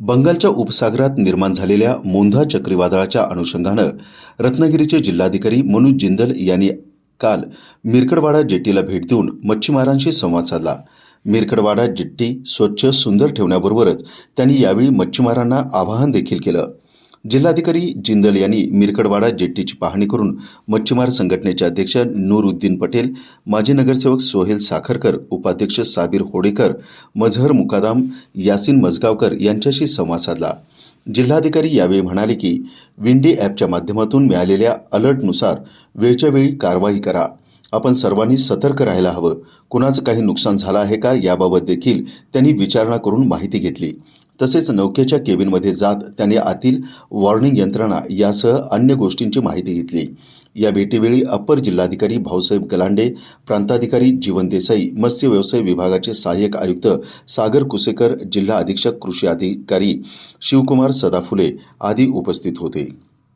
बंगालच्या उपसागरात निर्माण झालेल्या मोंधा चक्रीवादळाच्या अनुषंगानं रत्नागिरीचे जिल्हाधिकारी मनोज जिंदल यांनी काल मिरकडवाडा जेट्टीला भेट देऊन मच्छीमारांशी संवाद साधला. मिरकडवाडा जेट्टी स्वच्छ सुंदर ठेवण्याबरोबरच त्यांनी यावेळी मच्छीमारांना आवाहन देखील केलं. जिल्हाधिकारी जिंदल यांनी मिरकडवाडा जेट्टीची पाहणी करून मच्छीमार संघटनेचे अध्यक्ष नूरुद्दीन पटेल माजी नगरसेवक सोहेल साखरकर उपाध्यक्ष साबीर होडेकर मझहर मुकादाम यासिन मजगावकर यांच्याशी संवाद साधला. जिल्हाधिकारी यावेळी म्हणाले की विंडी ॲपच्या माध्यमातून मिळालेल्या अलर्टनुसार वेळच्या वेळी कारवाई करा. आपण सर्वांनी सतर्क राहायला हवं. कुणाचं काही नुकसान झालं आहे का याबाबत देखील त्यांनी विचारणा करून माहिती घेतली. तसेच नौकेच्या केबिनमध्ये जात त्यांनी आतील वॉर्निंग यंत्रणा यासह अन्य गोष्टींची माहिती घेतली. या भेटीवेळी अप्पर जिल्हाधिकारी भाऊसाहेब गलांडे प्रांताधिकारी जीवन देसाई मत्स्य व्यवसाय विभागाचे सहाय्यक आयुक्त सागर कुसेकर जिल्हा अधीक्षक कृषी अधिकारी शिवकुमार सदाफुले आदी उपस्थित होते.